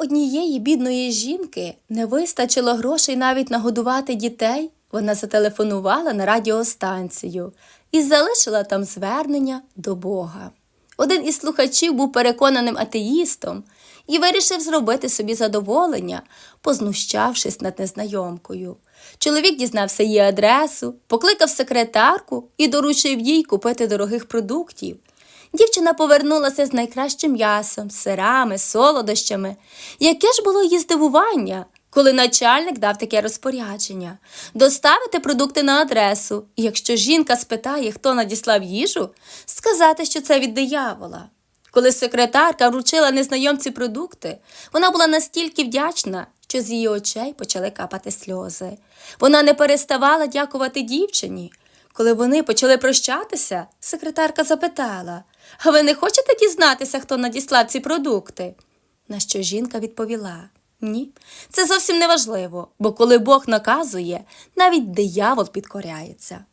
однієї бідної жінки не вистачило грошей навіть нагодувати дітей, вона зателефонувала на радіостанцію і залишила там звернення до Бога. Один із слухачів був переконаним атеїстом і вирішив зробити собі задоволення, познущавшись над незнайомкою. Чоловік дізнався її адресу, покликав секретарку і доручив їй купити дорогих продуктів. Дівчина повернулася з найкращим м'ясом, сирами, солодощами. Яке ж було її здивування, коли начальник дав таке розпорядження доставити продукти на адресу, і якщо жінка спитає, хто надіслав їжу, сказати, що це від диявола. Коли секретарка вручила незнайомці продукти, вона була настільки вдячна, що з її очей почали капати сльози. Вона не переставала дякувати дівчині. Коли вони почали прощатися, секретарка запитала: ви не хочете дізнатися, хто надіслав ці продукти? На що жінка відповіла: Ні, це зовсім не важливо, бо коли Бог наказує, навіть диявол підкоряється.